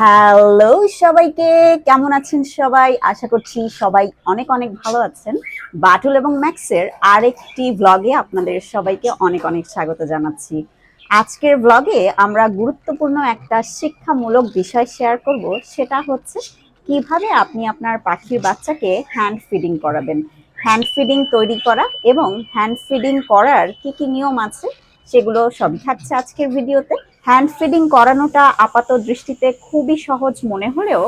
Hello সবাইকে, কেমন আছেন সবাই? আশা করছি সবাই অনেক অনেক ভালো আছেন। বাটুল এবং ম্যাক্সের আরেকটি ব্লগে আপনাদের সবাইকে অনেক অনেক স্বাগত জানাচ্ছি। আজকের ব্লগে আমরা গুরুত্বপূর্ণ একটা শিক্ষামূলক বিষয় শেয়ার করব, সেটা হচ্ছে কীভাবে আপনি আপনার পাখির বাচ্চাকে হ্যান্ড ফিডিং করাবেন। হ্যান্ড ফিডিং তৈরি করা এবং হ্যান্ড ফিডিং করার কি কি নিয়ম আছে, সেগুলো সবই থাকছে আজকের ভিডিওতে হ্যান্ড ফিডিং করানোটা আপাত দৃষ্টিতে খুবই সহজ মনে হলেও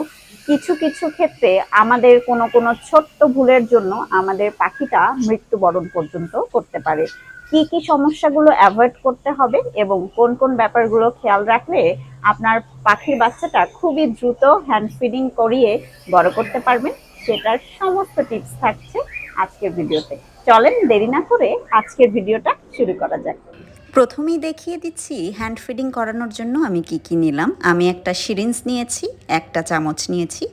কিছু কিছু ক্ষেত্রে আমাদের কোনো কোনো ছোট্ট ভুলের জন্য আমাদের পাখিটা মৃত্যুবরণ পর্যন্ত করতে পারে। কি কি সমস্যাগুলো অ্যাভয়েড করতে হবে এবং কোন কোন ব্যাপারগুলো খেয়াল রাখলে আপনার পাখির বাচ্চাটা খুবই দ্রুত হ্যান্ড ফিডিং করিয়ে বড় করতে পারবেন সেটার সমস্ত টিপস থাকছে আজকের ভিডিওতে চলেন দেরি না করে আজকের ভিডিওটা শুরু করা যাক। প্রথমেই দেখিয়ে দিচ্ছি হ্যান্ড ফিডিং করানোর জন্য আমি কি কি নিলাম। আমি একটা সিরিঞ্জ নিয়েছি, একটা চামচ নিয়েছি,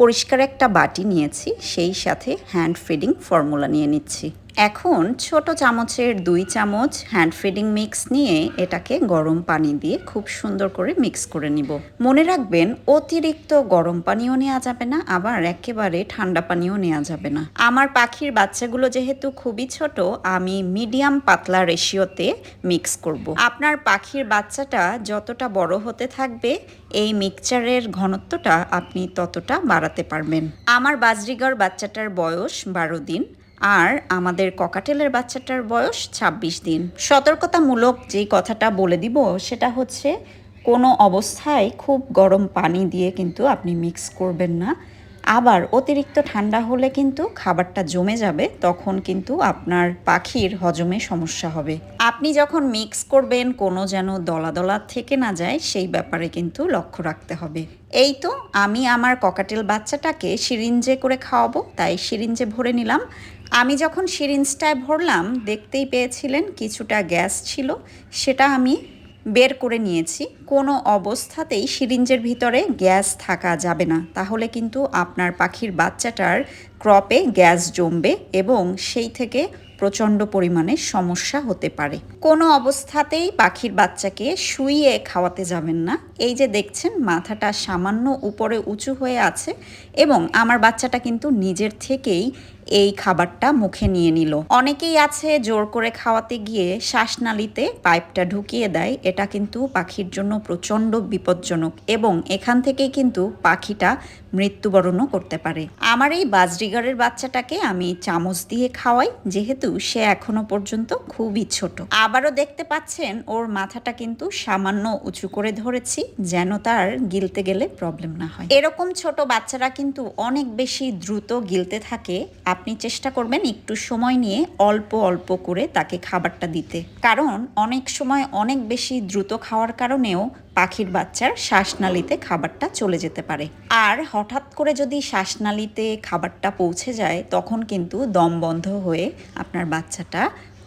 পরিষ্কার একটা বাটি নিয়েছি, সেই সাথে হ্যান্ড ফিডিং ফর্মুলা নিয়ে নিচ্ছি। এখন ছোট চামচের দুই চামচ হ্যান্ড ফিডিং মিক্স নিয়ে এটাকে গরম পানি দিয়ে খুব সুন্দর করে মিক্স করে নিব। মনে রাখবেন, অতিরিক্ত গরম পানিও নেওয়া যাবে না, আবার একেবারে ঠান্ডা পানিও নেওয়া যাবে না। আমার পাখির বাচ্চাগুলো যেহেতু খুবই ছোট, আমি মিডিয়াম পাতলা রেশিওতে মিক্স করব। আপনার পাখির বাচ্চাটা যতটা বড় হতে থাকবে, এই মিক্সচারের ঘনত্বটা আপনি ততটা বাড়াতে পারবেন। আমার বাজরিগর বাচ্চাটার বয়স বারো দিন। আর আমাদের ককাটেলের বাচ্চাটার বয়স ২৬ দিন। সতর্কতামূলক যেই কথাটা বলে দিব, সেটা হচ্ছে কোনো অবস্থায় খুব গরম পানি দিয়ে কিন্তু আপনি মিক্স করবেন না। আবার অতিরিক্ত ঠান্ডা হলে কিন্তু খাবারটা জমে যাবে, তখন কিন্তু আপনার পাখির হজমে সমস্যা হবে। আপনি যখন মিক্স করবেন, কোনো যেন দলা দলা থেকে না যায়, সেই ব্যাপারে কিন্তু লক্ষ্য রাখতে হবে। এই তো আমি আমার ককাটেল বাচ্চাটাকে সিরিঞ্জে করে খাওয়াবো, তাই সিরিঞ্জে ভরে নিলাম। আমি যখন সিরিঞ্জটায় ভরলাম, দেখতেই পেয়েছিলেন কিছুটা গ্যাস ছিল, সেটা আমি বের করে নিয়েছি। কোনো অবস্থাতেই সিরিঞ্জের ভিতরে গ্যাস থাকা যাবে না। তাহলে কিন্তু আপনার পাখির বাচ্চাটার ক্রপে গ্যাস জমবে এবং সেই থেকে প্রচণ্ড পরিমাণে সমস্যা হতে পারে। কোনো অবস্থাতেই পাখির বাচ্চাকে শুইয়ে খাওয়াতে যাবেন না। এই যে দেখছেন, মাথাটা সামান্য উপরে উঁচু হয়ে আছে এবং আমার বাচ্চাটা কিন্তু নিজের থেকেই এই খাবারটা মুখে নিয়ে নিল। অনেকেই আছে জোর করে খাওয়াতে গিয়ে শ্বাসনালীতে পাইপটা ঢুকিয়ে দেয়। এটা কিন্তু পাখির জন্য প্রচণ্ড বিপজ্জনক এবং এখান থেকেই কিন্তু পাখিটা মৃত্যুবরণও করতে পারে। আমার এই বাজরিগারের বাচ্চাটাকে আমি চামচ দিয়ে খাওয়াই, যেহেতু সে এখনও পর্যন্ত খুবই ছোট। আবারও দেখতে পাচ্ছেন, ওর মাথাটা কিন্তু সামান্য উঁচু করে ধরেছি, যেন তার গিলতে গেলে প্রবলেম না হয়। এরকম ছোট বাচ্চারা কিন্তু অনেক বেশি দ্রুত গিলতে থাকে। আপনি চেষ্টা করবেন একটু সময় নিয়ে অল্প অল্প করে তাকে খাবারটা দিতে। কারণ অনেক সময় অনেক বেশি দ্রুত খাওয়ার কারণেও পাখির বাচ্চার শ্বাসনালীতে খাবারটা চলে যেতে পারে। আর হঠাৎ করে যদি শ্বাসনালীতে খাবারটা পৌঁছে যায়, তখন কিন্তু দম বন্ধ হয়ে আপনার বাচ্চাটা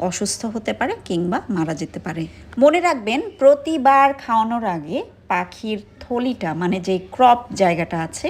অসুস্থ হতে পারে কিংবা মারা যেতে পারে। মনে রাখবেন, প্রতিবার খাওয়ানোর আগে পাখির থলিটা মানে যে ক্রপ জায়গাটা আছে,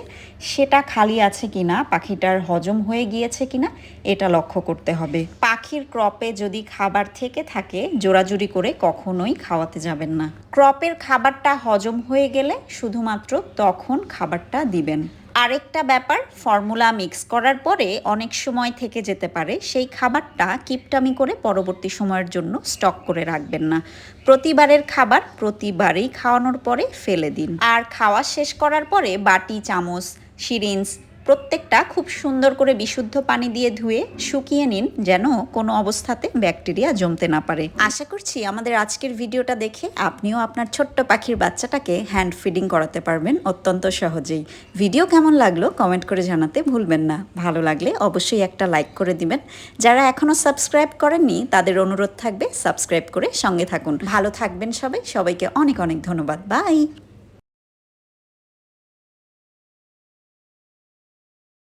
সেটা খালি আছে কি না পাখিটার হজম হয়ে গিয়েছে কি না এটা লক্ষ্য করতে হবে। পাখির ক্রপে যদি খাবার থেকে থাকে জোরাজুরি করে কখনোই খাওয়াতে যাবেন না। ক্রপের খাবারটা হজম হয়ে গেলে শুধুমাত্র তখন খাবারটা দিবেন। আরেকটা ব্যাপার ফর্মুলা মিক্স করার পরে অনেক সময় থেকে যেতে পারে, সেই খাবারটা কিপটামি করে পরবর্তী সময়ের জন্য স্টক করে রাখবেন না। প্রতিবারের খাবার প্রতিবারেই খাওয়ানোর পরে ফেলে দিন। আর খাওয়া শেষ করার পরে বাটি, চামচ সিরিঞ্জ প্রত্যেকটা খুব সুন্দর করে বিশুদ্ধ পানি দিয়ে ধুয়ে শুকিয়ে নিন যেন কোনো অবস্থাতে ব্যাকটেরিয়া জমতে না পারে। আশা করছি আমাদের আজকের ভিডিওটা দেখে আপনিও আপনার ছোট্ট পাখির বাচ্চাটাকে হ্যান্ড ফিডিং করাতে পারবেন অত্যন্ত সহজেই। ভিডিও কেমন লাগল কমেন্ট করে জানাতে ভুলবেন না। ভালো লাগলে অবশ্যই একটা লাইক করে দিবেন। যারা এখনও সাবস্ক্রাইব করেননি, তাদের অনুরোধ থাকবে সাবস্ক্রাইব করে সঙ্গে থাকুন। ভালো থাকবেন সবাই। সবাইকে অনেক অনেক ধন্যবাদ। বাই